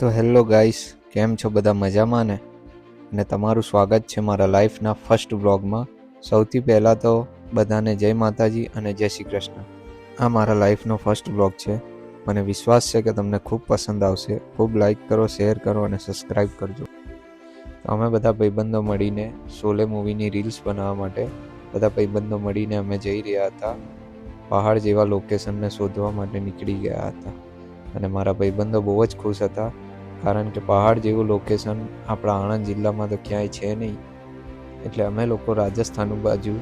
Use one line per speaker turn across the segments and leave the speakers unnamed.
તો hello guys, કેમ છો બધા મજામાં ને? અને તમારું સ્વાગત છે મારા લાઈફના ફર્સ્ટ બ્લોગમાં સૌથી પહેલાં તો બધાને જય માતાજી અને જય શ્રી કૃષ્ણ. આ મારા લાઈફનો ફર્સ્ટ બ્લોગ છે. મને વિશ્વાસ છે કે તમને ખૂબ પસંદ આવશે. ખૂબ લાઈક કરો, શેર કરો અને સબસ્ક્રાઈબ કરજો. અમે બધા ભાઈબંધો મળીને શોલે મૂવીની રીલ્સ બનાવવા માટે બધા ભાઈબંધો મળીને અમે જઈ રહ્યા હતા. પહાડ જેવા લોકેશનને શોધવા માટે નીકળી ગયા હતા. અને મારા ભાઈબંધો બહુ જ ખુશ હતા. કારણ કે પહાડ જેવું લોકેશન આપણા આણંદ જિલ્લામાં તો ક્યાંય છે નહીં. એટલે અમે લોકો રાજસ્થાન બાજુ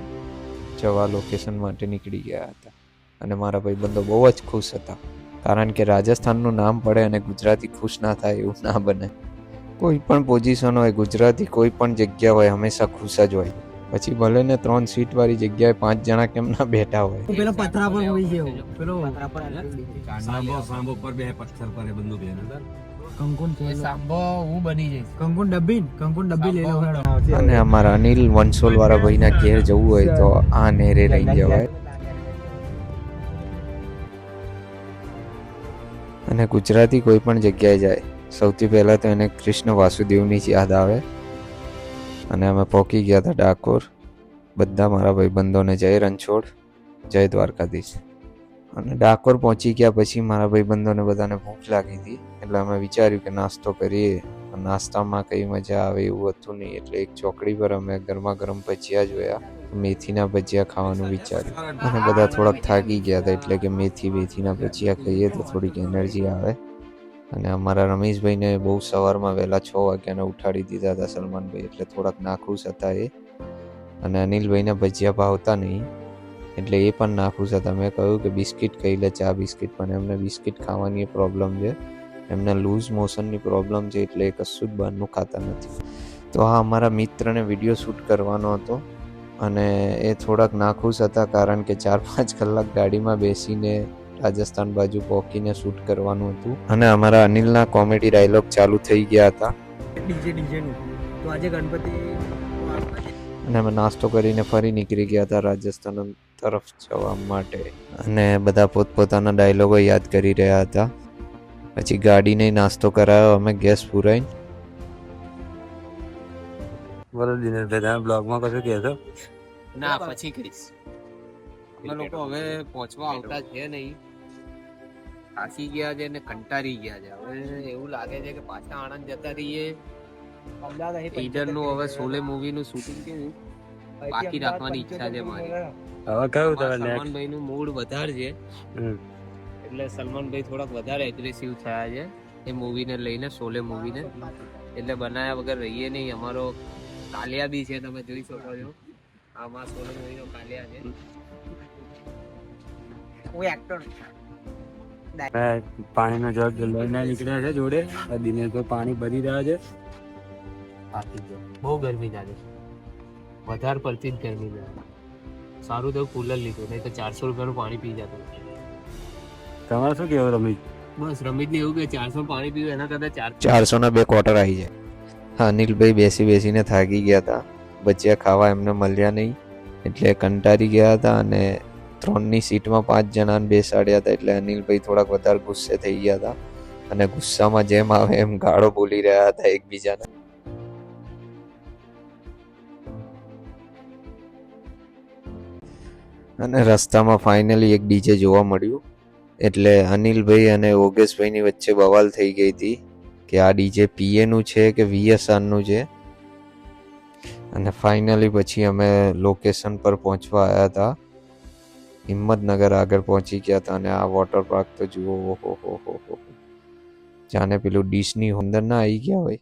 જવા લોકેશન માટે નીકળી ગયા હતા. અને મારા ભાઈબંધો બહુ જ ખુશ હતા. કારણ કે રાજસ્થાનનું નામ પડે અને ગુજરાતી ખુશ ના થાય એવું ના બને. કોઈ પણ પોઝિશન હોય ગુજરાતી કોઈ પણ જગ્યા હોય હંમેશા ખુશ જ હોય. પછી ભલે ને ત્રણ સીટ વાળી જગ્યાએ પાંચ જણા કેમ ના બેઠા હોય.
પેલો પથરા પર હોય છે પેલો પથરા પર
સાંભો સાંભો પર બે પથ્થર પર એ બંદૂક
કંકુન
સાંભો હું બની જઈશ.
કંકુન ડબ્બી કંકુન ડબ્બી લઈ લો
અને અમારા અનિલ વંશોલ વાળા ભાઈના ઘેર જવું હોય તો આ નેરે રહી જવાય. અને ગુજરાતી કોઈ પણ જગ્યાએ જાય સૌથી પહેલાં તો એને કૃષ્ણ વાસુદેવની જ યાદ આવે. અને અમે પહોંચી ગયા હતા ડાકોર. બધા મારા ભાઈબંધોને જય રણછોડ જય દ્વારકાધીશ. અને ડાકોર પહોંચી ગયા પછી મારા ભાઈબંધોને બધાને ભૂખ લાગી હતી. એટલે અમે વિચાર્યું કે નાસ્તો કરીએ. નાસ્તામાં કઈ મજા આવે એવું હતું નહીં. એટલે એક ચોકડી પર અમે ગરમા ગરમ ભજીયા જોયા. મેથીના ભજીયા ખાવાનું વિચાર્યું. અને બધા થોડાક થાકી ગયા હતા. એટલે કે મેથી, મેથીના ભજીયા ખાઈએ તો થોડીક એનર્જી આવે. અને અમારા રમેશભાઈને બહુ સવારમાં વહેલા છ વાગ્યાને ઉઠાડી દીધા હતા સલમાનભાઈ. એટલે થોડાક નાખુશ હતા એ. અને અનિલભાઈને ભજીયા ભાવતા નહીં. એટલે એ પણ નાખુશ હતા મેં કહ્યું કે બિસ્કિટ ખાઈ લે ચા બિસ્કિટ પણ એમને બિસ્કિટ ખાવાની પ્રોબ્લેમ છે. એમને લૂઝ મોશનની પ્રોબ્લેમ છે એટલે એ કશું જ બહારનું ખાતા નથી. તો આ અમારા મિત્રને વીડિયો શૂટ કરવાનો હતો અને એ થોડાક નાખુશ હતા કારણ કે ચાર પાંચ કલાક ગાડીમાં બેસીને રાજસ્થાન બાજુ પહોંચીને શૂટ કરવાનું હતું. અને અમારા અનિલના કોમેડી ડાયલોગ ચાલુ થઈ ગયા હતા.
ડીજે ડીજે તો આજે ગણપતિ
અને અમે નાસ્તો કરીને ફરી નીકળી ગયા હતા રાજસ્થાન તરફ જવા માટે. અને બધા પોતપોતાના ડાયલોગો યાદ કરી રહ્યા હતા. પછી ગાડીને નાસ્તો કરાયો અમે ગેસ પુરાઈને
બોલો દિનેશભાઈ તમે બ્લોગમાં કશું કહેશો?
ના પછી કહીશ અમે લોકો હવે પહોંચવા આવતા છે નહીં. થાકી ગયા છે ને કંટાળી ગયા છે. હવે એવું લાગે છે કે પાછા આણંદ જતા રહીએ. ઈડરનું હવે સોલે મૂવી નું શૂટિંગ કેવું બાકી રાખવાની ઈચ્છા છે મારી.
હવે કયું તમે?
સલમાનભાઈ નું મૂડ વધારે છે. એટલે સલમાનભાઈ થોડાક વધારે એગ્રેસિવ થયા છે. એ મૂવીને લઈને સોલે મૂવીને એટલે બનાયા વગર રહીએ નહીં. અમારો કાલિયા બી છે તમે જોઈ શકો છો. આમાં સોલે મૂવીનો કાલિયા છે.
કોઈ એક્ટર
પાણીનો જગ લઈને નીકળ્યા છે જોડે. દિનેશભાઈ પાણી ભરી રહ્યા છે.
બહુ ગરમી લાગે છે. વધારે પડતી જ ગરમી લાગે સારું તો કુલર લીધું નહીં તો ચારસો રૂપિયાનું પાણી પી જતું.
તમારે શું કેવું રમેશ
બસ રમિત ને એવું કે ચારસો પાણી પીવું એના કરતા ચાર
ચારસોના બે ક્વાર્ટર આવી જાય. હા અનિલભાઈ બેસી બેસીને થાકી ગયા હતા. ભજીયા ખાવા એમને મળ્યા નહીં. એટલે કંટાળી ગયા હતા અને ત્રણની સીટમાં પાંચ જણાને બેસાડ્યા હતા. એટલે અનિલભાઈ થોડાક વધારે ગુસ્સે થઈ ગયા હતા. અને ગુસ્સામાં જેમ આવે એમ ગાળો બોલી રહ્યા હતા એકબીજાને. અને રસ્તામાં ફાઇનલી એક ડીજે જોવા મળ્યું. એટલે અનિલભાઈ અને ઓગેશભાઈની વચ્ચે બવાલ થઈ ગઈ હતી કે આ ડીજે પીએનું છે કે વીએસઆરનું છે. અને ફાઇનલી પછી અમે લોકેશન પર પહોંચવા આવ્યા હતા. હિંમતનગર આગળ પહોંચી ગયા હતા અને આ વોટર પાર્ક તો જુઓ, ઓહો, હો હો હો. જાણે પેલું ડીશની અંદર ના આવી ગયા હોય.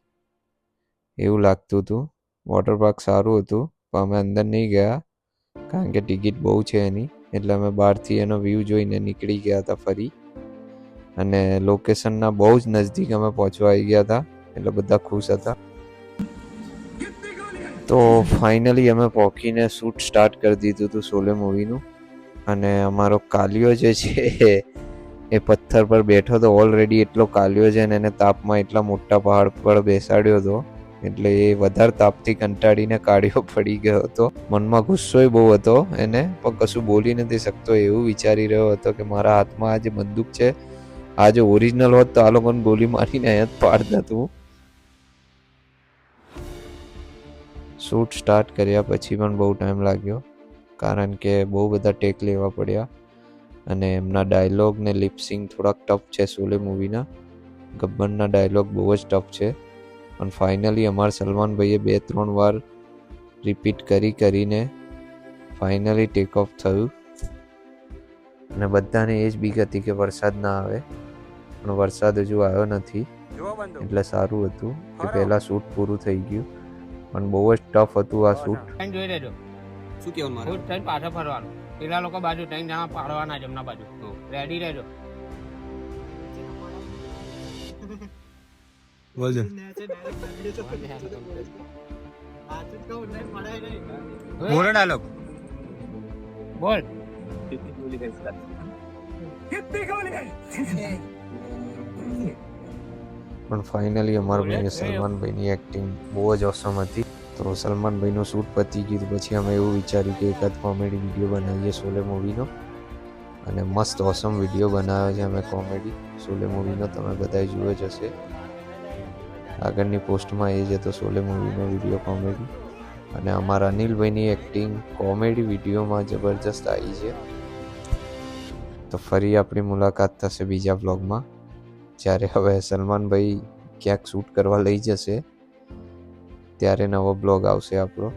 એવું લાગતું હતું. વોટર પાર્ક સારું હતું, પણ અમે અંદર નહીં ગયા. કારણ કે ટિકિટ બહુ છે એની. એટલે અમે બહારથી એનો વ્યૂ જોઈને નીકળી ગયા હતા ફરી. અને લોકેશનના બહુ જ નજદીક અમે પહોંચવા આવી ગયા હતા. એટલે બધા ખુશ હતા. તો ફાઇનલી અમે પહોંચીને શૂટ સ્ટાર્ટ કરી દીધું હતું સોલે મૂવીનું અને અમારો કાલિયો જે છે, એ પથ્થર પર બેઠો તો ઓલરેડી એટલો કાલિયો છે અને એને તાપમાં એટલા મોટા પહાડ પર બેસાડ્યો હતો. એટલે એ વધારે તાપથી કંટાળીને કાઢ્યો પડી ગયો હતો. મનમાં ગુસ્સોય બહુ હતો. એને પણ કશું બોલી નથી શકતો. એવું વિચારી રહ્યો હતો કે મારા હાથમાં આ જે બંદૂક છે, આ જો ઓરિજિનલ હોત તો આ લોકોને ગોલી મારીને અહીંયા જ પાડ હતું શૂટ સ્ટાર્ટ કર્યા પછી પણ બહુ ટાઈમ લાગ્યો. કારણ કે બહુ બધા ટેક લેવા પડ્યા. અને એમના ડાયલોગ ને લિપસિંગ થોડાક ટફ છે સોલે મૂવીના ગબ્બરના ડાયલોગ બહુ જ ટફ છે. પણ ફાઇનલી અમારા સલમાનભાઈએ બે ત્રણ વાર રિપીટ કરી કરીને ફાઇનલી ટેક ઓફ થયું. અને બધાને એ જ બીક હતી કે વરસાદ ના આવે. પણ વરસાદ હજુ આવ્યો નથી. એટલે સારું હતું કે પહેલાં શૂટ પૂરું થઈ ગયું. પણ બહુ જ ટફ હતું આ શૂટ
ટાઈમ જોઈ લેજો.
શું કેવું મારું?
ફૂટ ટાઈમ પાછો ફરવાનું. પેલા લોકો બાજુ ટાઈમ જણા પાડવાના જમના બાજુ. રેડી રહેજો.
બોલ બોલો ડાયલોગ
બોલ.
પણ ફાઇનલી અમારા ભાઈએ સલમાનભાઈની એક્ટિંગ બહુ જ ઓસમ હતી. તો સલમાનભાઈનું શૂટ પતી ગયું પછી અમે એવું વિચાર્યું કે એકાદ કોમેડી વીડિયો બનાવીએ સોલે મૂવીનો અને મસ્ત ઓસમ વીડિયો બનાવ્યો છે અમે કોમેડી સોલે મૂવીનો તમે બધા જોયો જ હશે. આગળની પોસ્ટમાં એ જ હતો સોલે મૂવીનો વીડિયો કોમેડી. અને અમારા અનિલભાઈની એક્ટિંગ કોમેડી વિડીયોમાં જબરજસ્ત આવી છે. તો ફરી આપણી મુલાકાત થશે બીજા બ્લોગમાં જ્યારે હવે સલમાનભાઈ ક્યાંક શૂટ કરવા લઈ જશે, ત્યારે નવો બ્લોગ આવશે આપણો.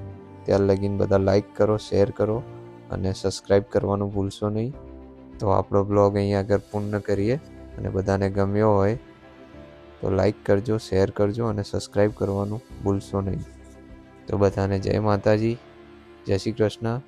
ત્યાર લગીન બધા લાઈક કરો શેર કરો અને સબસ્ક્રાઈબ કરવાનું ભૂલશો નહીં. તો આપણો બ્લોગ અહીંયા આગળ પૂર્ણ કરીએ. અને બધાને ગમ્યો હોય તો લાઈક કરજો શેર કરજો અને સબસ્ક્રાઈબ કરવાનું ભૂલશો નહીં. તો બધાને જય માતાજી, જય શ્રી કૃષ્ણ.